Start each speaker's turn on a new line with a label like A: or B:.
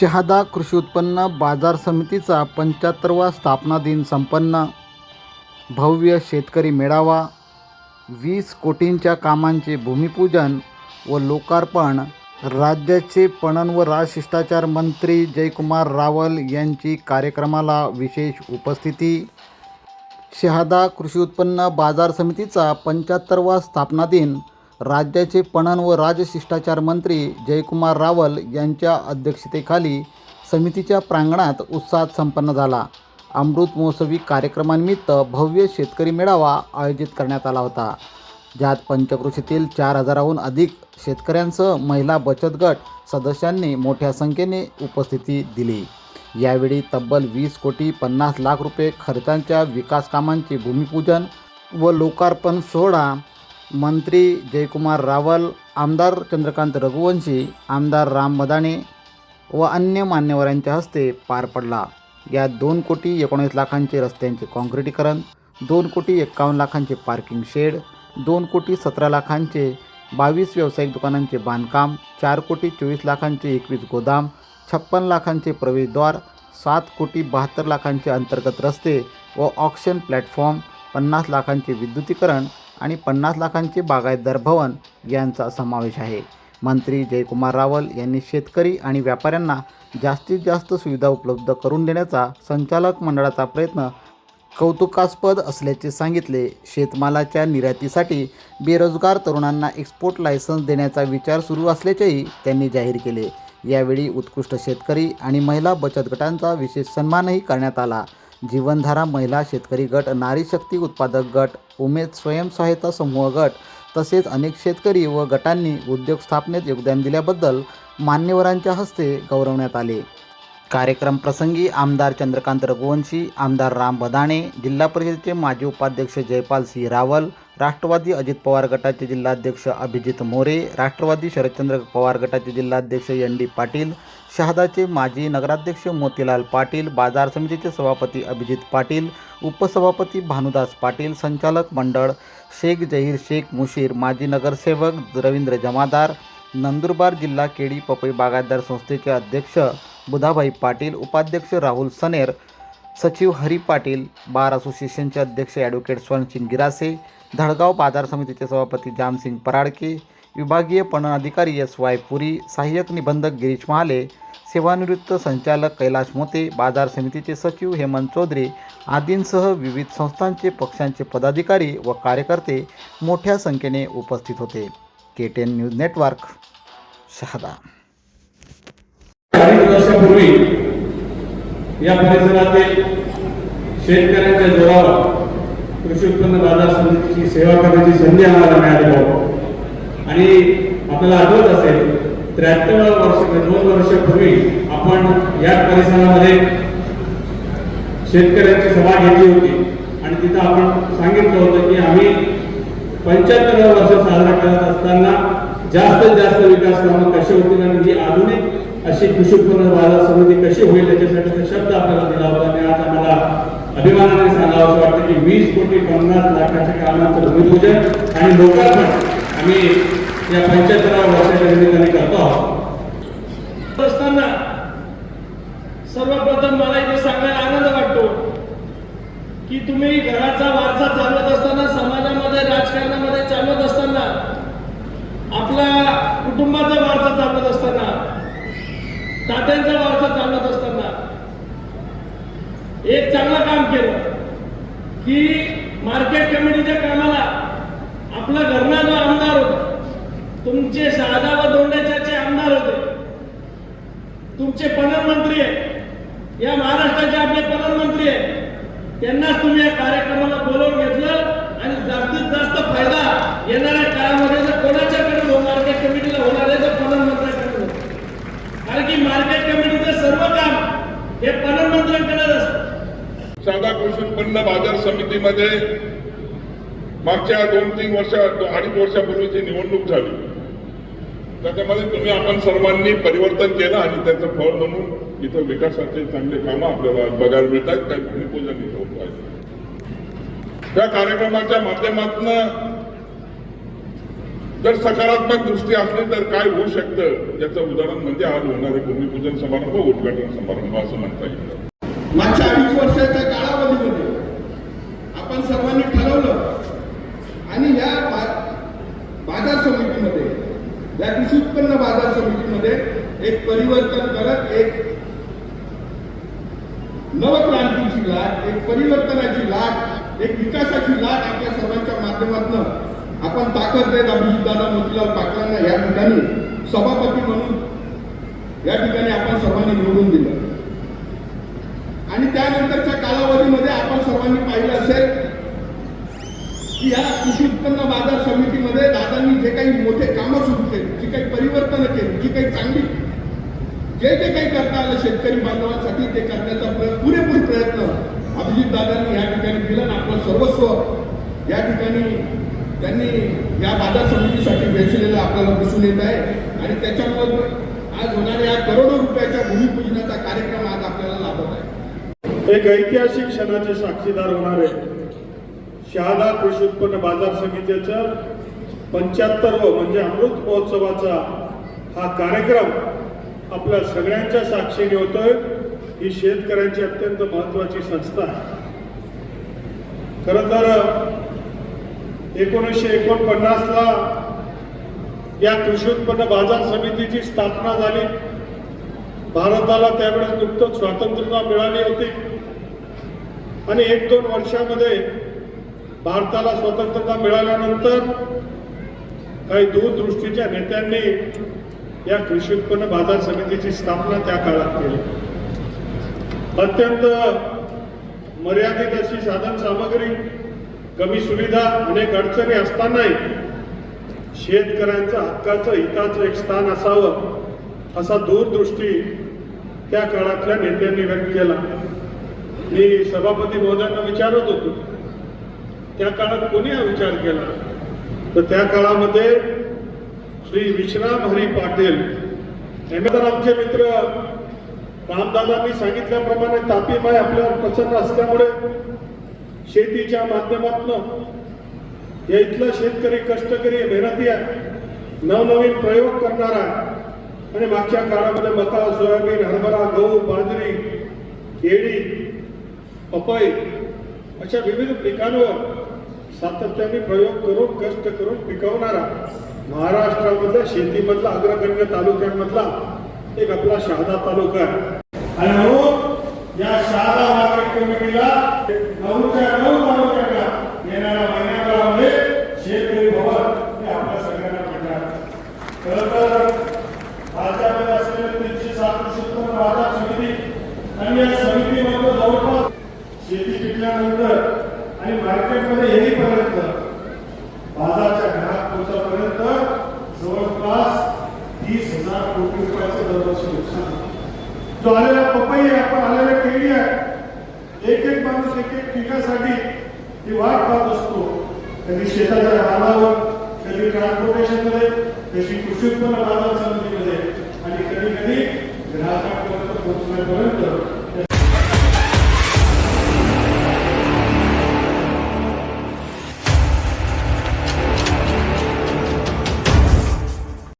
A: शहादा कृषी उत्पन्न बाजार समितीचा पंच्याहत्तरवा स्थापना दिन संपन्न. भव्य शेतकरी मेळावा वीस कोटींच्या कामांचे भूमिपूजन व लोकार्पण राज्याचे पणन व राजशिष्टाचार मंत्री जयकुमार रावल यांची कार्यक्रमाला विशेष उपस्थिती. शहादा कृषी उत्पन्न बाजार समितीचा पंच्याहत्तरवा स्थापना दिन राज्याचे पणन व राजशिष्टाचार मंत्री जयकुमार रावल यांच्या अध्यक्षतेखाली समितीच्या प्रांगणात उत्साहात संपन्न झाला. अमृत महोत्सवी कार्यक्रमानिमित्त भव्य शेतकरी मेळावा आयोजित करण्यात आला होता. ज्यात पंचकृषीतील चार हजाराहून अधिक शेतकऱ्यांसह महिला बचत गट सदस्यांनी मोठ्या संख्येने उपस्थिती दिली. यावेळी तब्बल वीस कोटी पन्नास लाख रुपये खर्चांच्या विकास कामांचे भूमिपूजन व लोकार्पण सोहळा मंत्री जयकुमार रावल आमदार चंद्रकांत रघुवंशी आमदार राम मदाने व अन्य मान्यवरांच्या हस्ते पार पडला. या दोन कोटी एकोणीस लाखांचे रस्त्यांचे काँक्रिटीकरण दोन कोटी एक्कावन्न लाखांचे पार्किंग शेड दोन कोटी सतरा लाखांचे बावीस व्यावसायिक दुकानांचे बांधकाम चार कोटी चोवीस लाखांचे एकवीस गोदाम छप्पन लाखांचे प्रवेशद्वार सात कोटी बहात्तर लाखांचे अंतर्गत रस्ते व ऑक्शन प्लॅटफॉर्म पन्नास लाखांचे विद्युतीकरण आणि पन्नास लाखांचे बागायतदार भवन यांचा समावेश आहे. मंत्री जयकुमार रावल यांनी शेतकरी आणि व्यापाऱ्यांना जास्तीत जास्त सुविधा उपलब्ध करून देण्याचा संचालक मंडळाचा प्रयत्न कौतुकास्पद असल्याचे सांगितले. शेतमालाच्या निर्यातीसाठी बेरोजगार तरुणांना एक्सपोर्ट लायसन्स देण्याचा विचार सुरू असल्याचेही त्यांनी जाहीर केले. यावेळी उत्कृष्ट शेतकरी आणि महिला बचत गटांचा विशेष सन्मानही करण्यात आला. जीवनधारा महिला शेतकरी गट नारी शक्ती उत्पादक गट उमेद स्वयंसहायता समूह गट तसेच अनेक शेतकरी व गटांनी उद्योग स्थापनेत योगदान दिल्याबद्दल मान्यवरांच्या हस्ते गौरवण्यात आले. कार्यक्रम प्रसंगी आमदार चंद्रकांत रघुवंशी आमदार राम बदाणे जिल्हा परिषदेचे माजी उपाध्यक्ष जयपाल सिंह रावल राष्ट्रवादी अजित पवार गटाचे जिल्हाध्यक्ष अभिजित मोरे राष्ट्रवादी शरदचंद्र पवार गटाचे जिल्हाध्यक्ष एन डी पाटील शहादाचे माजी नगराध्यक्ष मोतीलाल पाटील बाजार समितीचे सभापती अभिजित पाटील उपसभापती भानुदास पाटील संचालक मंडळ शेख जहीर शेख मुशीर माजी नगरसेवक रवींद्र जमादार नंदुरबार जिल्हा केळी पपई बागायतदार संस्थेचे अध्यक्ष बुधाबाई पाटील उपाध्यक्ष राहुल सनेर सचिव हरी पाटील बार असोसिएशनचे अध्यक्ष ॲडव्होकेट स्वर्णसिंग गिरासे धडगाव बाजार समितीचे सभापती जामसिंग पराडके विभागीय पणन अधिकारी एस वाय पुरी सहाय्यक निबंधक गिरीश महाले सेवानिवृत्त संचालक कैलाश मोते बाजार समितीचे सचिव हेमंत चौधरी आदींसह विविध संस्थांचे पक्षांचे पदाधिकारी व कार्यकर्ते मोठ्या संख्येने उपस्थित होते. K ten news network Shahada.
B: वर्षापूर्वी या परिसरातील शेतकऱ्यांच्या जोरावर कृषी उत्पन्न बाजार समितीची सेवा करण्याची संधी आम्हाला मिळाली भाऊ. आणि आपल्याला आठवत असेल त्र्याहत्तर वर्ष दोन वर्षापूर्वी आपण या परिसरामध्ये शेतकऱ्यांची सभा घेतली होती. आणि तिथं आपण सांगितलं होतं की आम्ही पंच्याहत्तर वर्ष साजरा करत असताना जास्तीत जास्त विकास कामं कशी होतील आणि ही आधुनिक अशी कृषी उत्पन्न बाजार समिती कशी होईल याच्यासाठी शब्द आपल्याला दिला होता. आणि आज आम्हाला अभिमानाने सांगावं असं वाटतं की वीस कोटी पन्नास लाखाच्या कामाचं भूमिपूजन आणि लोकार्पण आम्ही या पंच्याहत्तराव्या वर्षाच्या निमित्ताने करतो आहोत.
C: असताना सर्वप्रथम मला इथे सांगायला आनंद वाटतो की तुम्ही घराचा वारसा चालवत असताना समाजामध्ये राजकारणामध्ये चालवत असताना आपला कुटुंबाचा वारसा चालवत असताना तात्यांचा वारसा चालवत असताना एक चांगलं काम केलं की मार्केट कमिटीच्या कामाला आपला घरना जो आमदार होता तुमचे साधा व दोंड्याचे आमदार होते तुमचे पणन मंत्री या महाराष्ट्राचे आपले पणन मंत्री आहेत त्यांनाच तुम्ही या कार्यक्रमाला बोलवून घेतलं आणि जास्तीत जास्त फायदा येणाऱ्या काळामध्ये जर कोणाच्याकडे हो मार्केट कमिटीला होणार आहे तर पणन मंत्र्याकडे कारण की मार्केट कमिटीचं सर्व काम हे पणन मंत्र्यांकडेच असतं.
D: साधा कृषी उत्पन्न बाजार समितीमध्ये मागच्या दोन तीन वर्ष अडीच वर्षापूर्वीची निवडणूक झाली. त्याच्यामध्ये तुम्ही आपण सर्वांनी परिवर्तन केलं आणि त्याचं फळ म्हणून इथं विकासाचे चांगले कामं आपल्याला बघायला मिळतात त्या भूमिपूजन इथं होत आहे. त्या कार्यक्रमाच्या माध्यमातून जर सकारात्मक दृष्टी असली तर काय होऊ शकतं? याचं उदाहरण म्हणजे आज होणारे भूमिपूजन समारंभ उद्घाटन समारंभ असं म्हणता येईल.
E: मागच्या अडीच वर्षाच्या काळामध्ये आपण सर्वांनी ठरवलं. आणि या बाजार समितीमध्ये या कृषी उत्पन्न बाजार समितीमध्ये एक परिवर्तन करत एक नवक्रांतीची लाट एक परिवर्तनाची लाट एक विकासाची लाट आपल्या सर्वांच्या माध्यमातून आपण ताकद देत अभिजितदादा मोतीलाल पाटलांना या ठिकाणी सभापती म्हणून या ठिकाणी आपण सर्वांनी निवडून दिलं. आणि त्यानंतरच्या कालावधीमध्ये आपण सर्वांनी पाहिलं असेल की या कृषी उत्पन्न बाजार समितीमध्ये दादांनी जे काही मोठे कामं सुरू केली जी काही परिवर्तन केली जी काही चांगली जे जे काही करता आलं शेतकरी बांधवांसाठी ते करण्याचा पुरेपूर प्रयत्न अभिजित दादांनी या ठिकाणी केलं आणि आपलं सर्वस्व या ठिकाणी त्यांनी या बाजार समितीसाठी वेचलेलं आपल्याला दिसून येत आहे. आणि त्याच्यामुळे आज होणाऱ्या या करोडो रुपयाच्या भूमिपूजनाचा कार्यक्रम आज आपल्याला लाभत आहे.
F: एक ऐतिहासिक क्षणाचे साक्षीदार होणारे शहादा कृषी उत्पन्न बाजार समितीचं पंच्याहत्तर म्हणजे अमृत महोत्सवाचा हा कार्यक्रम आपल्या सगळ्यांच्या साक्षीने होतोय. ही शेतकऱ्यांची अत्यंत महत्वाची संस्था आहे. खरं तर एकोणीसशे एकोणपन्नासला या कृषी उत्पन्न बाजार समितीची स्थापना झाली. भारताला त्यावेळेस नुकतंच स्वातंत्र्यता मिळाली होती. आणि एक दोन वर्षामध्ये भारताला स्वतंत्रता मिळाल्यानंतर काही दूरदृष्टीच्या नेत्यांनी या कृषी उत्पन्न बाजार समितीची स्थापना त्या काळात केली. अत्यंत मर्यादित अशी साधन सामग्री कमी सुविधा अनेक अडचणी असतानाही शेतकऱ्यांचं हक्काचं हिताचं एक स्थान असावं असा दूरदृष्टी त्या काळातल्या नेत्यांनी व्यक्त केला. मी सभापती महोदयांना विचारत होतो. त्या काळात कोणी हा विचार केला? तर त्या काळामध्ये श्री विश्राम हरी पाटील यांनी तर आमचे मित्र रामदादांनी सांगितल्याप्रमाणे तापीबाई आपल्यावर प्रसन्न असल्यामुळे शेतीच्या माध्यमातून या इथला शेतकरी कष्टकरी मेहनती आहे नवनवीन प्रयोग करणारा आहे. आणि मागच्या काळामध्ये मका सोयाबीन हरभरा गहू बाजरी केळी पपई अशा विविध पिकांवर सातत्याने प्रयोग करून कष्ट करून पिकवणारा महाराष्ट्रामधल्या शेतीमधला अग्रगण्य तालुक्यांमधला एक आपला शहादा तालुका आहे. आणि म्हणून या शहादा मार्केट कमिटीला नऊच्या नऊ तालुक्याला येणाऱ्या महिन्याभरामध्ये शेतकरी भवन हे आपल्या सगळ्यांना मिळणार खरं तर राज्यामध्ये असलेले तीनशे सात कृषी बाजार समिती आणि या समितीमध्ये जवळपास शेती पिकल्यानंतर आणि मार्केटमध्ये येईपर्यंत बाजारच्या घरात पोहोचपर्यंत जवळपास तीस हजार कोटी रुपयाचं दरवर्षी नुकसान होतं. जो आलेला पपई आहे आपण आलेल्या केळी आहे एक एक माणूस एक एक पिकासाठी ती वाट पाहत असतो. कधी शेताच्या रानावर कधी ट्रान्सपोर्टेशनमध्ये कशी कृषी उत्पन्न बाजार समितीमध्ये आणि कधी कधी ग्राहकांपर्यंत पोहोचण्यापर्यंत.